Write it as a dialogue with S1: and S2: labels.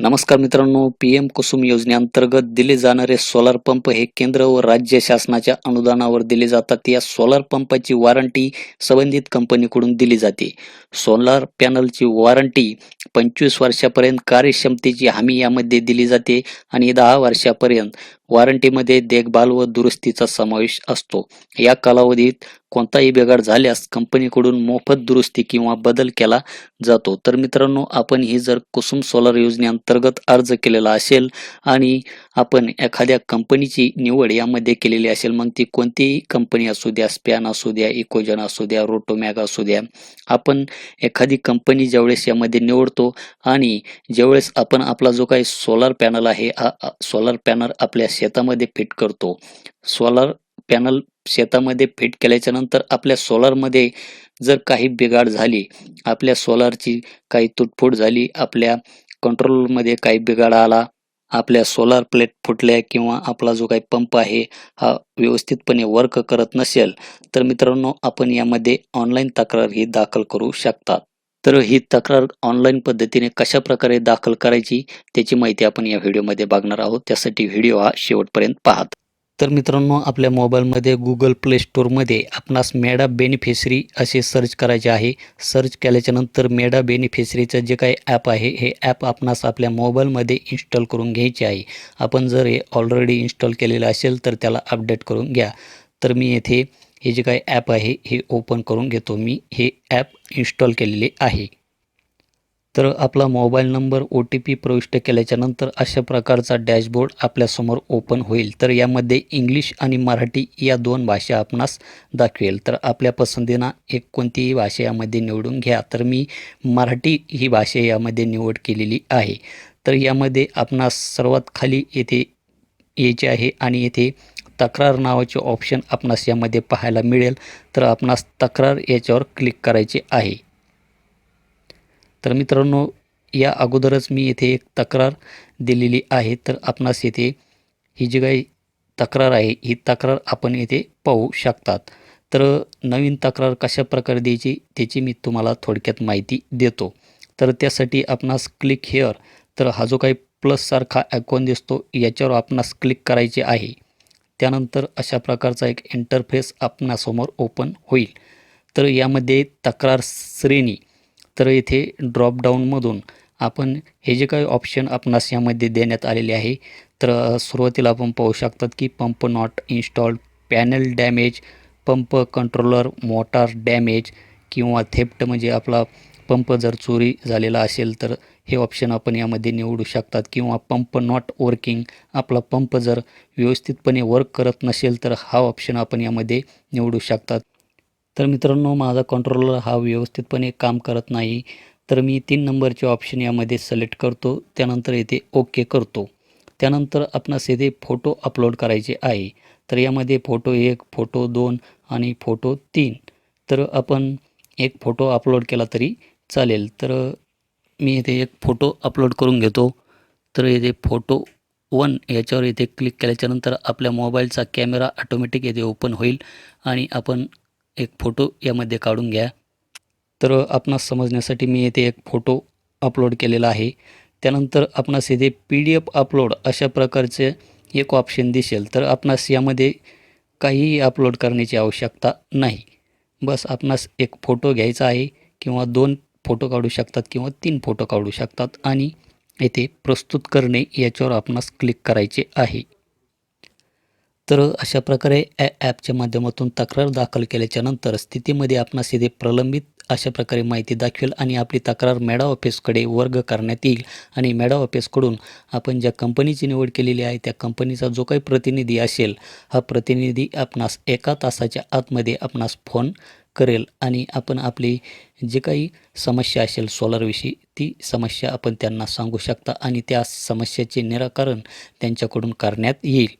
S1: नमस्कार मित्रांनो P M Kusum योजनेअंतर्गत दिले जाणारे सोलार पंप हे केंद्र व राज्य शासनाच्या अनुदानावर दिले जातात. या सोलार पंपाची वॉरंटी संबंधित कंपनीकडून दिली जाते. सोलार पॅनलची वॉरंटी पंचवीस वर्षापर्यंत कार्यक्षमतेची हमी यामध्ये दिली जाते आणि दहा वर्षापर्यंत वॉरंटीमध्ये देखभाल व दुरुस्तीचा समावेश असतो. या कालावधीत कोणताही बिघाड झाल्यास कंपनीकडून मोफत दुरुस्ती किंवा बदल केला जातो. तर मित्रांनो आपण ही जर कुसुम सोलर योजनेअंतर्गत अर्ज केलेला असेल आणि आपण एखाद्या कंपनीची निवड यामध्ये केलेली असेल मग ती कोणतीही कंपनी असू द्या स्पॅन असू द्या इकोजन असू द्या रोटोमॅग असू द्या आपण एखादी कंपनी ज्यावेळेस यामध्ये निवडतो आणि ज्यावेळेस आपण आपला जो काही सोलार पॅनल आहे हा सोलार पॅनल आपल्या शेतामध्ये फिट करतो. सोलार पॅनल शेतामध्ये फिट केल्याच्यानंतर आपल्या सोलारमध्ये जर काही बिघाड झाली आपल्या सोलारची काही तुटफूट झाली आपल्या कंट्रोलमध्ये काही बिघाड आला आपल्या सोलार प्लेट फुटल्या किंवा आपला जो काही पंप आहे हा व्यवस्थितपणे वर्क करत नसेल तर मित्रांनो आपण यामध्ये ऑनलाईन तक्रार ही दाखल करू शकता. तर ही तक्रार ऑनलाईन पद्धतीने कशा प्रकारे दाखल करायची त्याची माहिती आपण या व्हिडिओमध्ये बघणार आहोत. त्यासाठी व्हिडिओ हा शेवटपर्यंत पाहत तर मित्रांनो आपल्या मोबाईलमध्ये गुगल प्ले स्टोअरमध्ये आपणास मेडा बेनिफिशरी असे सर्च करायचे आहे. सर्च केल्याच्यानंतर मेडा बेनिफिशरीचं जे काही ॲप आहे हे ॲप आपणास आपल्या मोबाईलमध्ये इन्स्टॉल करून घ्यायचे आहे. आपण जर हे ऑलरेडी इन्स्टॉल केलेलं असेल तर त्याला अपडेट करून घ्या. तर मी येथे हे जे काही ॲप आहे हे ओपन करून घेतो. मी हे ॲप इन्स्टॉल केलेले आहे. तर आपला mobile number O T P प्रविष्ट केल्याच्यानंतर अशा प्रकारचा डॅशबोर्ड आपल्यासमोर ओपन होईल. तर यामध्ये इंग्लिश आणि मराठी या दोन भाषा आपणास दाखवेल. तर आपल्या पसंतीनं एक कोणतीही भाषा यामध्ये निवडून घ्या. तर मी मराठी ही भाषा यामध्ये निवड केलेली आहे. तर यामध्ये आपणास सर्वात खाली येथे यायचे आहे आणि येथे तक्रार नावाचे ऑप्शन आपणास यामध्ये पाहायला मिळेल. तर आपणास तक्रार याच्यावर क्लिक करायचे आहे. तर मित्रांनो या अगोदरच मी येथे एक तक्रार दिलेली आहे. तर आपणास येथे ही जी काही तक्रार आहे ही तक्रार आपण येथे पाहू शकतात. तर नवीन तक्रार कशा प्रकारे द्यायची त्याची मी तुम्हाला थोडक्यात माहिती देतो. तर त्यासाठी आपणास क्लिक हेअर तर हा जो काही प्लससारखा आयकॉन दिसतो याच्यावर आपणास क्लिक करायचे आहे. त्यानंतर अशा प्रकारचा एक इंटरफेस आपणासमोर ओपन होईल. तर यामध्ये तक्रार श्रेणी. तर येथे ड्रॉपडाऊनमधून आपण हे जे काही ऑप्शन आपणास यामध्ये देण्यात आलेले आहे तर सुरुवातीला आपण पाहू शकतात की pump not installed panel damage pump controller motor damage किंवा थेप्ट म्हणजे आपला पंप जर चोरी झालेला असेल तर हे ऑप्शन आपण यामध्ये निवडू शकतात. किंवा पंप नॉट वर्किंग आपला पंप जर व्यवस्थितपणे वर्क करत नसेल तर हा ऑप्शन आपण यामध्ये निवडू शकतात. तर मित्रांनो माझा कंट्रोलर हा व्यवस्थितपणे काम करत नाही. तर मी तीन नंबरचे ऑप्शन यामध्ये सिलेक्ट करतो त्यानंतर येथे ओके करतो. त्यानंतर आपणास येथे फोटो अपलोड करायचे आहे. तर यामध्ये फोटो एक फोटो दोन आणि फोटो तीन. तर आपण एक फोटो अपलोड केला तरी चालेल. तर मी येथे एक फोटो अपलोड करून घेतो. तर येथे फोटो वन याच्यावर येथे क्लिक केल्याच्यानंतर आपल्या मोबाईलचा कॅमेरा ऑटोमॅटिक येथे ओपन होईल आणि आपण एक फोटो यामध्ये काढून घ्या. तर आपणास समजण्यासाठी मी येथे एक फोटो अपलोड केलेला आहे. त्यानंतर आपणास येथे पी डी एफ अपलोड अशा प्रकारचे एक ऑप्शन दिसेल. तर आपणास यामध्ये काहीही अपलोड करण्याची आवश्यकता नाही. बस आपणास एक फोटो घ्यायचा आहे किंवा दोन फोटो काढू शकतात किंवा तीन फोटो काढू शकतात. आणि येथे प्रस्तुत करणे याच्यावर आपणास क्लिक करायचे आहे. तर अशा प्रकारे ॲ ॲपच्या माध्यमातून तक्रार दाखल केल्याच्यानंतर स्थितीमध्ये आपणास येथे प्रलंबित अशा प्रकारे माहिती दाखवेल आणि आपली तक्रार मॅडा ऑफिसकडे वर्ग करण्यात येईल. आणि मॅडा ऑफिसकडून आपण ज्या कंपनीची निवड केलेली आहे त्या कंपनीचा जो काही प्रतिनिधी असेल हा प्रतिनिधी आपणास एका तासाच्या आतमध्ये आपणास फोन करेल आणि आपण आपली जे काही समस्या असेल सोलरविषयी ती समस्या आपण त्यांना सांगू शकता आणि त्या समस्येचे निराकरण त्यांच्याकडून करण्यात येईल.